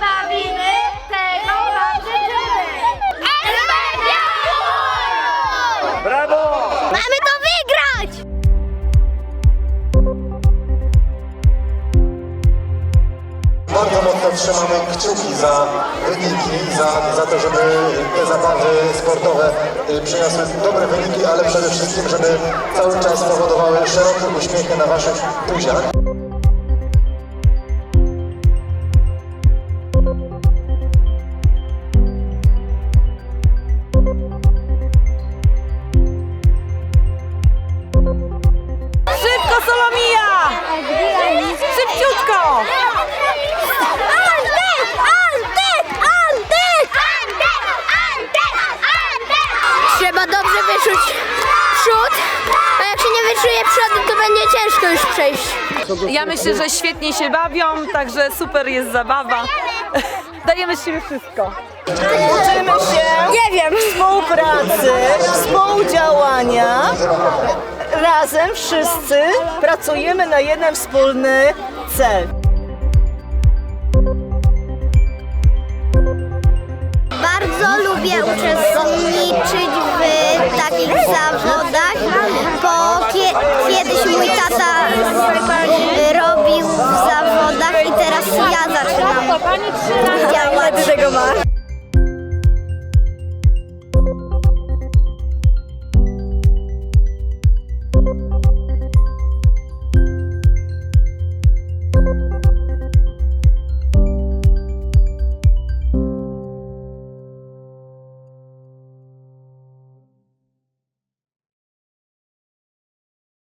bawimy, tego wam życzymy! Brawo! Mamy to wygrać! Bardzo mocno trzymamy kciuki za wyniki, za, za to, żeby te zabawy sportowe y, przyniosły dobre wyniki, ale przede wszystkim, żeby cały czas powodowały szerokie uśmiechy na waszych buziach. Szybko, Solomija! Szybciutko! Antek! Antek! Antek! Antek! Antek! Antek! Trzeba dobrze wyczuć przód, a jak się nie wyczuje przodem, to będzie ciężko już przejść. Ja myślę, że świetnie się bawią, także super jest zabawa. Dajemy z siebie wszystko. Uczymy się Nie wiem. współpracy, współdziałania. Razem wszyscy pracujemy na jeden wspólny cel. Bardzo lubię uczestniczyć w takich zawodach, bo kie, kiedyś mój tata robił w zawodach i teraz ja zaczynam działać.